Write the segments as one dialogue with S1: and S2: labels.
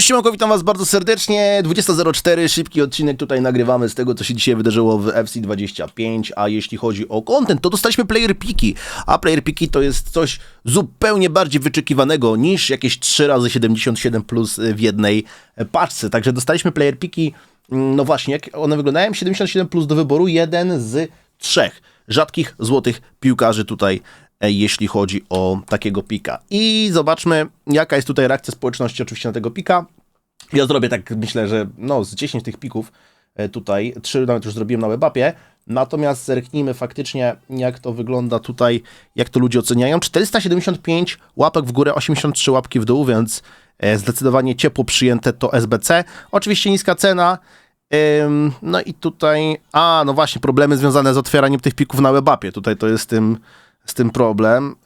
S1: Cześć Siemanko, witam was bardzo serdecznie. 20.04, szybki odcinek tutaj nagrywamy z tego, co się dzisiaj wydarzyło w FC25, a jeśli chodzi o content, to dostaliśmy player piki, a player piki to jest coś zupełnie bardziej wyczekiwanego niż jakieś 3 razy 77 plus w jednej paczce. Także dostaliśmy player piki, mm, no właśnie, jak one wyglądają? 77 plus do wyboru, jeden z trzech rzadkich złotych piłkarzy tutaj jeśli chodzi o takiego pika. I zobaczmy, jaka jest tutaj reakcja społeczności oczywiście na tego pika. Ja zrobię tak, myślę, że no, z 10 tych pików e, tutaj, 3 nawet już zrobiłem na webapie, natomiast zerknijmy faktycznie, jak to wygląda tutaj, jak to ludzie oceniają. 475 łapek w górę, 83 łapki w dół, więc e, zdecydowanie ciepło przyjęte to SBC. Oczywiście niska cena, no i tutaj, a no właśnie, problemy związane z otwieraniem tych pików na webapie. Tutaj to jest tym, z tym problem.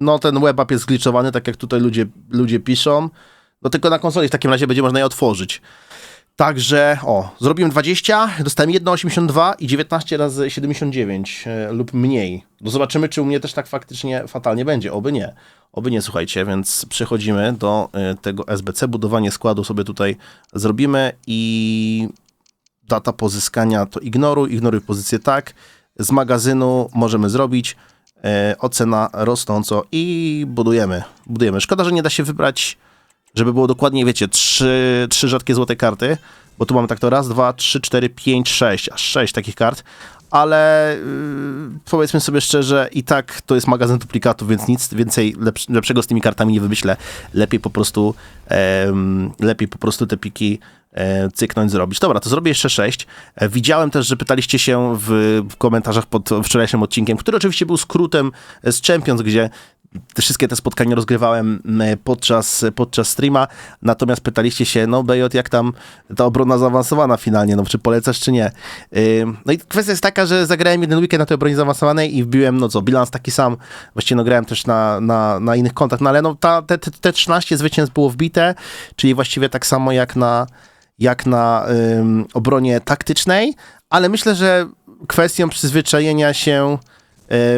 S1: No ten webapp jest zgliczowany, tak jak tutaj ludzie, ludzie piszą. No tylko na konsoli w takim razie będzie można je otworzyć. Także, o, zrobiłem 20, dostałem 1,82 i 19 razy 79 e, lub mniej. No zobaczymy, czy u mnie też tak faktycznie fatalnie będzie. Oby nie. Oby nie, słuchajcie, więc przechodzimy do e, tego SBC. Budowanie składu sobie tutaj zrobimy i data pozyskania to ignoruj, ignoruj pozycję tak. Z magazynu możemy zrobić e, ocena rosnąco i budujemy. Budujemy. Szkoda, że nie da się wybrać żeby było dokładnie, wiecie, trzy, trzy rzadkie złote karty, bo tu mamy tak to raz, dwa, trzy, cztery, pięć, sześć, aż sześć takich kart, ale yy, powiedzmy sobie szczerze, i tak to jest magazyn duplikatów, więc nic więcej lepsz, lepszego z tymi kartami nie wymyślę. Lepiej po prostu, lepiej po prostu te piki cyknąć, zrobić. Dobra, to zrobię jeszcze sześć. E, widziałem też, że pytaliście się w, komentarzach pod wczorajszym odcinkiem, który oczywiście był skrótem z Champions, gdzie te wszystkie te spotkania rozgrywałem podczas, podczas streama, natomiast pytaliście się, no BJ, jak tam ta obrona zaawansowana finalnie, no czy polecasz, czy nie? Yy, no i kwestia jest taka, że zagrałem jeden weekend na tej obronie zaawansowanej i wbiłem, no co, bilans taki sam, właściwie no grałem też na, na, na innych kontach, no ale no ta, te, te, te 13 zwycięstw było wbite, czyli właściwie tak samo jak na, jak na ym, obronie taktycznej, ale myślę, że kwestią przyzwyczajenia się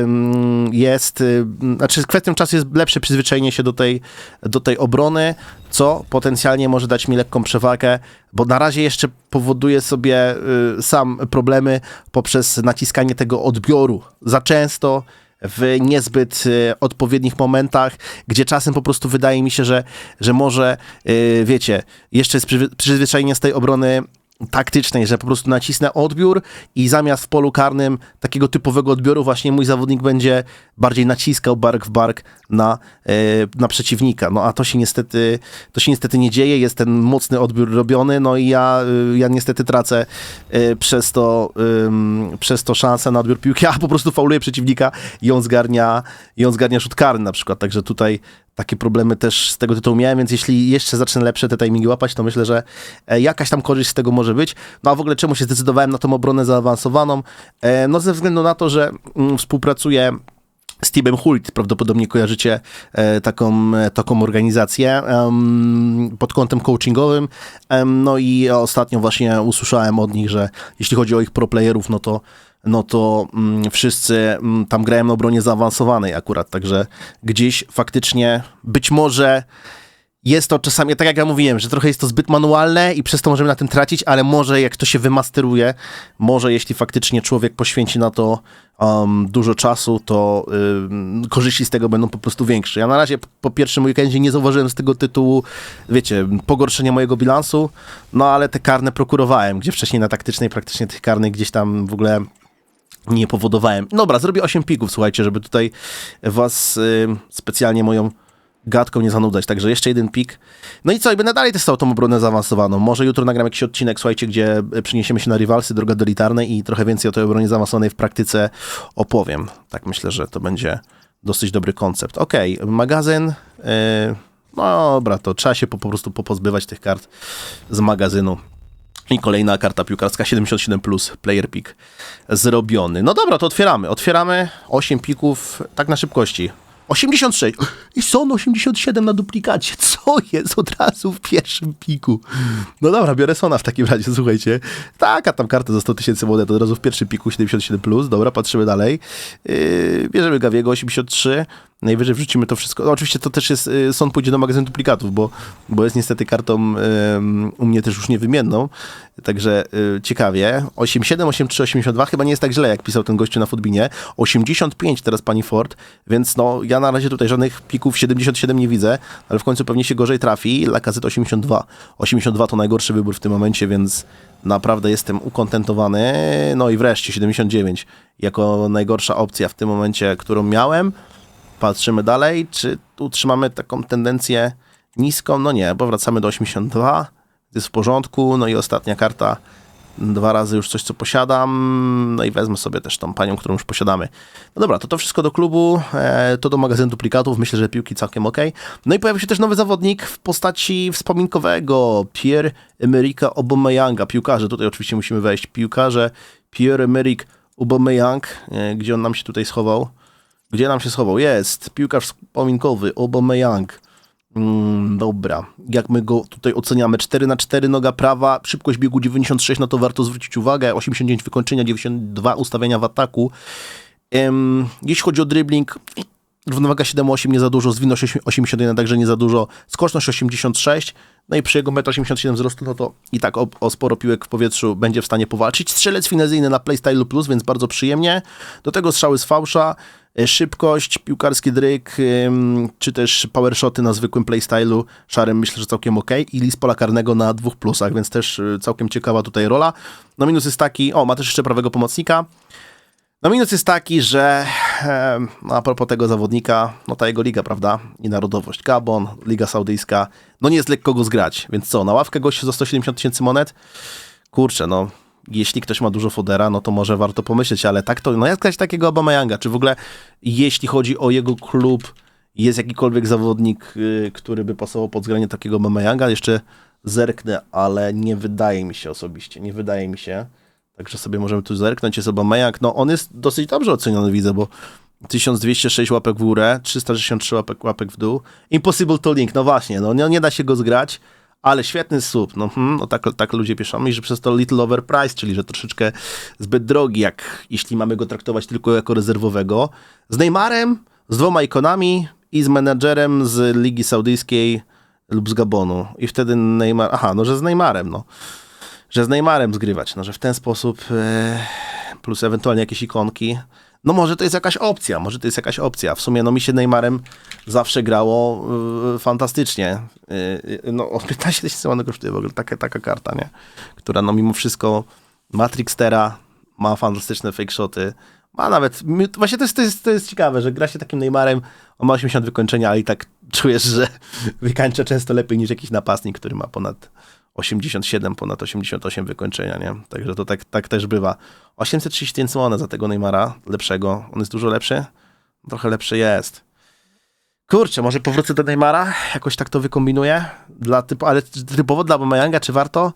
S1: ym, jest, y, znaczy kwestią czasu jest lepsze przyzwyczajenie się do tej, do tej obrony, co potencjalnie może dać mi lekką przewagę, bo na razie jeszcze powoduje sobie y, sam problemy poprzez naciskanie tego odbioru. Za często, w niezbyt y, odpowiednich momentach, gdzie czasem po prostu wydaje mi się, że, że może, y, wiecie, jeszcze jest przyzwy- przyzwyczajenie z tej obrony taktycznej, że po prostu nacisnę odbiór i zamiast w polu karnym takiego typowego odbioru właśnie mój zawodnik będzie bardziej naciskał bark w bark na, e, na przeciwnika. No a to się niestety to się niestety nie dzieje, jest ten mocny odbiór robiony, no i ja, y, ja niestety tracę e, przez to przez to szansę na odbiór piłki, a po prostu fauluję przeciwnika i on zgarnia, i on zgarnia rzut karny na przykład, także tutaj takie problemy też z tego tytułu miałem, więc jeśli jeszcze zacznę lepsze te timingi łapać, to myślę, że e, jakaś tam korzyść z tego może być. No a w ogóle czemu się zdecydowałem na tą obronę zaawansowaną? E, No ze względu na to, że mm, współpracuję z Teamem Hult, prawdopodobnie kojarzycie e, taką, taką organizację pod kątem coachingowym. No i ostatnio właśnie usłyszałem od nich, że jeśli chodzi o ich pro playerów, no to no to mm, wszyscy mm, tam grają na obronie zaawansowanej akurat, także gdzieś faktycznie być może jest to czasami, tak jak ja mówiłem, że trochę jest to zbyt manualne i przez to możemy na tym tracić, ale może jak to się wymasteruje, może jeśli faktycznie człowiek poświęci na to um, dużo czasu, to ym, korzyści z tego będą po prostu większe. Ja na razie po pierwszym weekendzie nie zauważyłem z tego tytułu, wiecie, pogorszenia mojego bilansu, no ale te karne prokurowałem, gdzie wcześniej na taktycznej praktycznie tych karnych gdzieś tam w ogóle nie powodowałem. Dobra, zrobię 8 pików, słuchajcie, żeby tutaj was y, specjalnie moją gadką nie zanudzać, także jeszcze jeden pik. No i co, i będę dalej testował tą obronę zaawansowaną. Może jutro nagram jakiś odcinek, słuchajcie, gdzie przeniesiemy się na rivalsy, droga do elitarnej i trochę więcej o tej obronie zaawansowanej w praktyce opowiem. Tak myślę, że to będzie dosyć dobry koncept. Okej, magazyn... Yy, no dobra, to trzeba się po, po prostu popozbywać tych kart z magazynu. I kolejna karta piłkarska 77 plus player pick zrobiony. No dobra, to otwieramy. Otwieramy 8 pików tak na szybkości. 86. I Son 87 na duplikacie. Co jest od razu w pierwszym piku? No dobra, biorę Sona w takim razie, słuchajcie. Taka tam karta za 100 tysięcy monet od razu w pierwszym piku 77+. Plus. Dobra, patrzymy dalej. Yy, bierzemy Gawiego 83. Najwyżej wrzucimy to wszystko. No, oczywiście to też jest, y, sąd pójdzie do magazynu duplikatów, bo, bo jest niestety kartą ym, u mnie też już niewymienną. Także y, ciekawie. 87, 83, 82 chyba nie jest tak źle, jak pisał ten gościu na Futbinie. 85 teraz pani Ford, więc no ja na razie tutaj żadnych pików 77 nie widzę, ale w końcu pewnie się gorzej trafi. Lakazet 82. 82 to najgorszy wybór w tym momencie, więc naprawdę jestem ukontentowany. No i wreszcie 79 jako najgorsza opcja w tym momencie, którą miałem. Patrzymy dalej, czy tu trzymamy taką tendencję niską? No nie, bo wracamy do 82, jest w porządku, no i ostatnia karta, dwa razy już coś, co posiadam, no i wezmę sobie też tą panią, którą już posiadamy. No dobra, to to wszystko do klubu, e, to do magazynu duplikatów, myślę, że piłki całkiem ok. No i pojawił się też nowy zawodnik w postaci wspominkowego, Pierre-Emerick Aubameyanga, piłkarze, tutaj oczywiście musimy wejść, piłkarze Pierre-Emerick Aubameyang, e, gdzie on nam się tutaj schował? Gdzie nam się schował? Jest, piłkarz wspominkowy, Aubameyang. Mm, dobra, jak my go tutaj oceniamy? 4 na 4 noga prawa, szybkość biegu 96, no to warto zwrócić uwagę. 89 wykończenia, 92 ustawienia w ataku. Em, jeśli chodzi o dribbling, równowaga 7,8 nie za dużo, zwinność 81 także nie za dużo, skoczność 86, no i przy jego 1,87 m wzrostu, no to i tak o, o sporo piłek w powietrzu będzie w stanie powalczyć. Strzelec finezyjny na Playstylu Plus, więc bardzo przyjemnie. Do tego strzały z fałsza, e, szybkość, piłkarski dryk, czy też power shoty na zwykłym playstylu szarym, myślę, że całkiem ok. I list pola karnego na dwóch plusach, więc też y, całkiem ciekawa tutaj rola. No minus jest taki, o, ma też jeszcze prawego pomocnika. No minus jest taki, że a propos tego zawodnika, no ta jego liga, prawda? I narodowość Gabon, Liga Saudyjska, no nie jest lekko go zgrać, więc co, na ławkę gościu za 170 tysięcy monet? Kurczę, no jeśli ktoś ma dużo fodera, no to może warto pomyśleć, ale tak to, no jak grać takiego Aubameyanga? Czy w ogóle, jeśli chodzi o jego klub, jest jakikolwiek zawodnik, y, który by pasował pod zgranie takiego Aubameyanga? Jeszcze zerknę, ale nie wydaje mi się osobiście, nie wydaje mi się. Także sobie możemy tu zerknąć. Jest Aubameyang. No on jest dosyć dobrze oceniony, widzę, bo 1206 łapek w górę, 363 łapek, łapek w dół. Impossible to link, no właśnie, no nie, nie da się go zgrać, ale świetny sub. No, hmm, no tak, tak ludzie piszą, i że przez to little overpriced, czyli że troszeczkę zbyt drogi, jak jeśli mamy go traktować tylko jako rezerwowego. Z Neymarem, z dwoma ikonami i z menadżerem z Ligi Saudyjskiej lub z Gabonu. I wtedy Neymar, aha, no że z Neymarem, no że z Neymarem zgrywać, no że w ten sposób e, plus ewentualnie jakieś ikonki. No może to jest jakaś opcja, może to jest jakaś opcja. W sumie no mi się Neymarem zawsze grało e, fantastycznie. E, no o 15 tysięcy ładno kosztuje w ogóle taka, taka karta, nie? Która no mimo wszystko ma trickstera, ma fantastyczne fake shoty, ma nawet, właśnie to jest, to, jest, to jest ciekawe, że gra się takim Neymarem, on ma 80 wykończenia, ale i tak czujesz, że wykańcza często lepiej niż jakiś napastnik, który ma ponad 87, ponad 88 wykończenia, nie? Także to tak, tak też bywa. 830 tysięcy za tego Neymara, lepszego. On jest dużo lepszy? Trochę lepszy jest. Kurczę, może powrócę do Neymara? Jakoś tak to wykombinuję? Dla typu, ale typowo dla Aubameyanga, czy warto?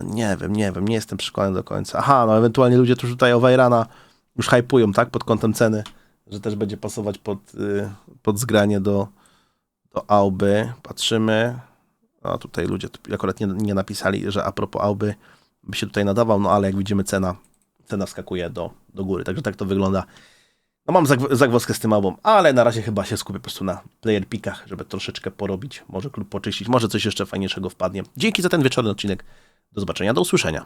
S1: Nie wiem, nie wiem, nie jestem przekonany do końca. Aha, no ewentualnie ludzie tu tutaj o Wajrana już hypują, tak? Pod kątem ceny, że też będzie pasować pod, yy, pod zgranie do, do Auby. Patrzymy. A tutaj ludzie akurat nie, nie napisali, że a propos Auby by się tutaj nadawał, no ale jak widzimy cena, cena wskakuje do, do góry, także tak to wygląda. No mam zagw- zagwozdkę z tym album, ale na razie chyba się skupię po prostu na player pickach, żeby troszeczkę porobić, może klub poczyścić, może coś jeszcze fajniejszego wpadnie. Dzięki za ten wieczorny odcinek. Do zobaczenia, do usłyszenia.